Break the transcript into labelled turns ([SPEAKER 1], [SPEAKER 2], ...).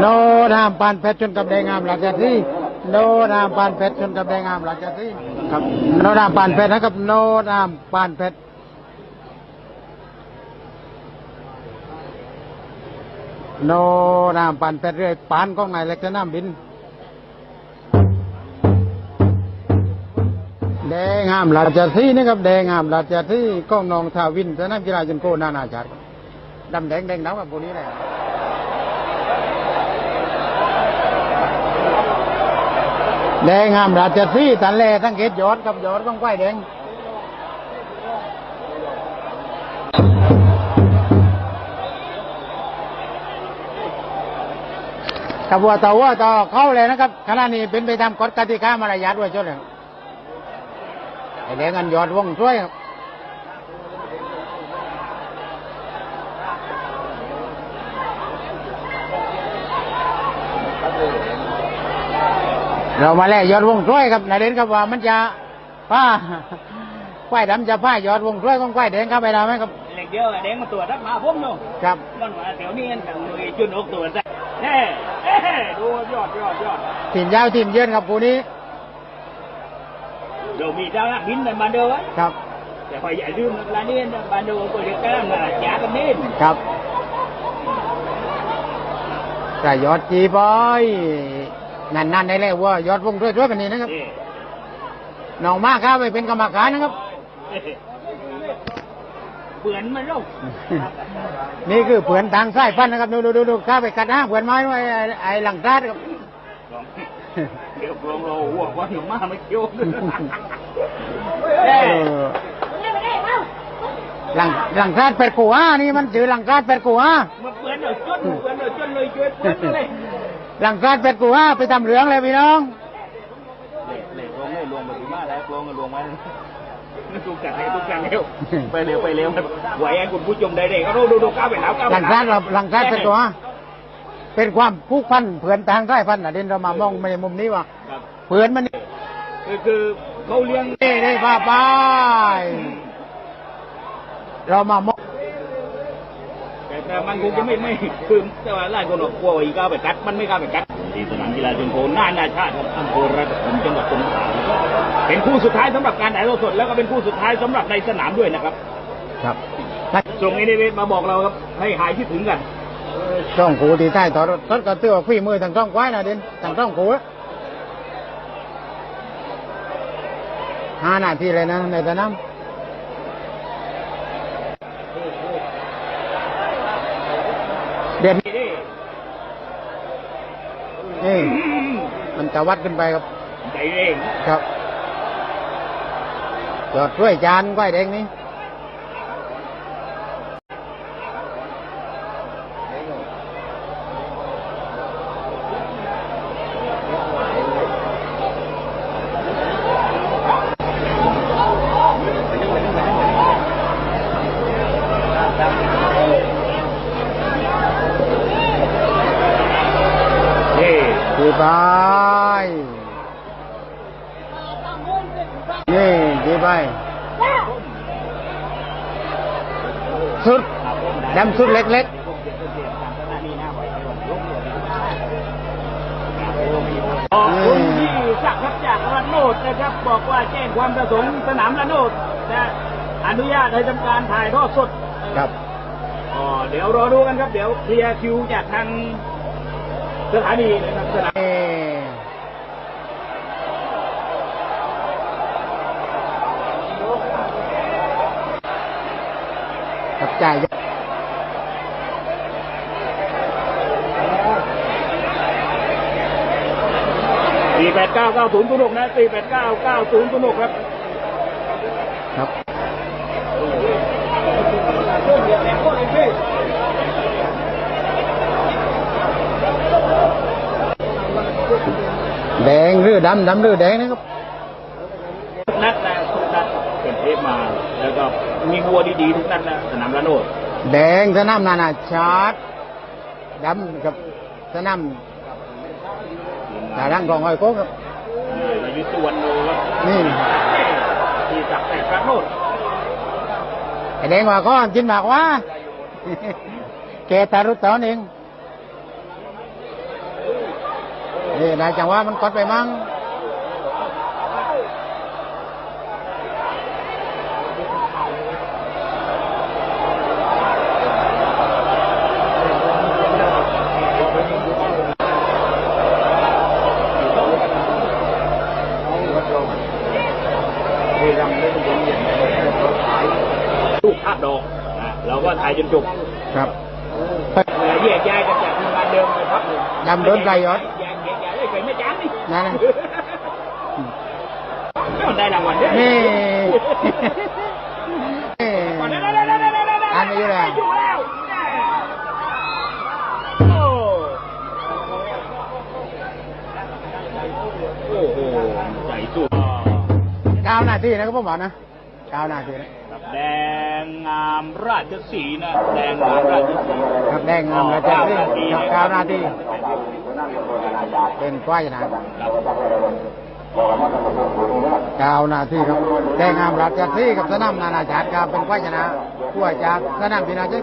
[SPEAKER 1] โนรามปานเพชรชนกับแดงงามหลักจากที่โนรามปานเพชรชนกับแดงงามหลักจากที่ครับโนรามปานเพชรนะครับโนรามปานเพชรโนรามปานเพชรเรื่อยปานกองนายเล็กสนามบินแดงงามหลักจากที่นะครับแดงงามหลักจากที่กองนองทาวินสนามกีฬาจนโกนานาชาติครับดำแดงแดงดำกับพวกนี้เลย แดงงามราชสีตันแลทั้งเกตยอดกับยอดของควายแดงกระบวนต่อว่าต่อเข้าเลยนะครับขณะนี้เป็นไปตามกฎกติกามารยาทด้วยชดเลยแดงอันยอดวงช่วยครับ เรามาแลกยอดวงช่วยครับนายเด่นครับว่ามันจะผ้าควายดำจะผ้ายอดวงช่วยของควายแดงครับไปได้ไหมครับ
[SPEAKER 2] เล็กเดียวอะแดงมาตรวจรับมาผมเนาะ
[SPEAKER 1] ครับ
[SPEAKER 2] มันว่าแถวนี้กันเลยจุนอกตรวจซะแน่เอ้ดูยอดยอดยอด
[SPEAKER 1] ทีมยาวทีมเยือนครับคู่นี้
[SPEAKER 2] เดี๋ยวมีดาวนักบินในบานเดียวอะ
[SPEAKER 1] ครับ
[SPEAKER 2] แต่คอยอย่าลืมเวลานี้บานเดียวก็เรียกกันว่าจ๋ากันนิด
[SPEAKER 1] ครับแต่ยอดจีบอย นั่นๆได้เลยว่ายอดวงช่วยช่วยแบบนี้นะครับ
[SPEAKER 2] นี่
[SPEAKER 1] น้องมากครับไปเป็นกรรมการนะครับ
[SPEAKER 2] เปือนมันลูก
[SPEAKER 1] นี่คือเผือนทางสายพันธุ์นะครับดูดูดูดูข้าไปกัดห้างเผือนไม้ไว้ไอ้ไอ้หลังซาดครับ
[SPEAKER 2] เดี๋ยวลองรอหัวว่าหนูมาไม่เกี่ยว
[SPEAKER 1] เออหลังหลังซาดเป็ดกูฮะนี่มันชื่อหลังซาดเป็ดกูฮะ
[SPEAKER 2] มันเปือนเดี๋ยวจนเปือนเดี๋ยวจนเลยช่วยเปือนเลย
[SPEAKER 1] หลังซาดเป็ดกูฮะไปทำเหลืองเลยพี่น้อง
[SPEAKER 2] เละเละลงเลยลงไปดีมากแล้วลงก็ลงมาทุกอย่างเร็วทุกอย่างเร็วไปเร็วไปเร็วไหวให้คุณผู้ชมได้เด็กก็ดูดูดูก้าวไปแล้วก้าวไป
[SPEAKER 1] หลังซาดเราหลังซาดเป็ดกูฮะเป็นความผูกพันเผือนทางสายพันธุ์นะเด่นเรามามองในมุมนี้ว่า
[SPEAKER 2] ครับ
[SPEAKER 1] เผือนมันนี่
[SPEAKER 2] คือคือเขาเลี้ยง
[SPEAKER 1] ได้ได้พาไปเรามามอง
[SPEAKER 2] แต่แต่ มันคงจะไม่ไม่คือแต่ว่าหลายคนบอกกลัวว่าอีก้าวไปกัดมันไม่กล้าไปกัดที่สนามกีฬาชนโคน่านนาชาติครับอำเภอระดับจังหวัดสงขลาเป็นคู่สุดท้ายสำหรับการถ่ายทอดสด แล้วก็เป็นคู่สุดท้ายสำหรับในสนามด้วยนะครับ
[SPEAKER 1] ครับ
[SPEAKER 2] ส่งเอเดเวมาบอกเราครับให้หายคิดถึงกัน
[SPEAKER 1] ช่องกูที่ใต้ต่อรถรถก็ตื้อฝีมือทางช่องควายนะเด่นทางช่องกูอะห้านาทีเลยนะในสนามเด่น
[SPEAKER 2] นี่
[SPEAKER 1] นี่มัน จะวัดขึ้นไปครับ
[SPEAKER 2] ใจเอง
[SPEAKER 1] ครับ จอดช่วยจานควายแดงนี่ นี่ดีไปนี่ดีไปสุดดำสุดเล็ก
[SPEAKER 2] ขอบคุณที่สักดิ์ครับจากระโนดนะครับ บอกว่าแจ้งความประสงค์สนามระโนดนะอนุญาตให้ทำการถ่ายทอดสด
[SPEAKER 1] ๆครับ
[SPEAKER 2] อ๋อเดี๋ยวรอดูกันครับ เดี๋ยวเคลียร์คิวจากทาง สถานีนะครับสนาม
[SPEAKER 1] เอ่อครับจ่าย
[SPEAKER 2] สี่แปดเก้าเก้าศูนย์ศูนย์หกนะสี่แปดเก้าเก้าศูนย์ศูนย์หกครับ
[SPEAKER 1] ครับ แดงห รือดำดำหรือแดงนะครับ
[SPEAKER 2] ทุกนัดนะทุกนัดเป็นเทปมา แล้วก็มีวัวดีๆทุกนัดนะสนามระโนด
[SPEAKER 1] แดงสนามนานาชาติดำกับสนามตาดังกองอ้อยโค้งครับ
[SPEAKER 2] อายุสุวรรณโนครับ
[SPEAKER 1] นี่
[SPEAKER 2] ที่จับแต่ระโนด
[SPEAKER 1] ไอ้แดงว่าก็กินหมากว่าแกตารุตตอนเอง นี่ได้จังหวะมันกดไปมั้ง
[SPEAKER 2] ลูกภาพดอกนะเราก็ถ่ายจนจบ
[SPEAKER 1] ครับ
[SPEAKER 2] เอ่อแยกย้ายกันจากทีมงานเดิมไปพักหนึ่ง
[SPEAKER 1] ดำโดนไก่ยอด
[SPEAKER 2] แย จ้างนี่
[SPEAKER 1] นั่นน่ะ
[SPEAKER 2] มันได้รางวั ลด้วย
[SPEAKER 1] นี่
[SPEAKER 2] อันนี้อยู่แล้วอยู่แล้วโอ้โอ้โหใหญ่สุด
[SPEAKER 1] ก้าวหน้าที่นะครับผมบอกนะก้าวหน้าที่นะ
[SPEAKER 2] ครับแดงงามราชสีห์นะแดงงามราชสีห์
[SPEAKER 1] ครับแดงงามราชสีห์ครับก้าวหน้าที่เป็นควายนะครับก้าวหน้าที่ครับแดงงามราชสีห์กับสนามนานาชาติครับเป็นควายชนะผู้จากสนามพินาศ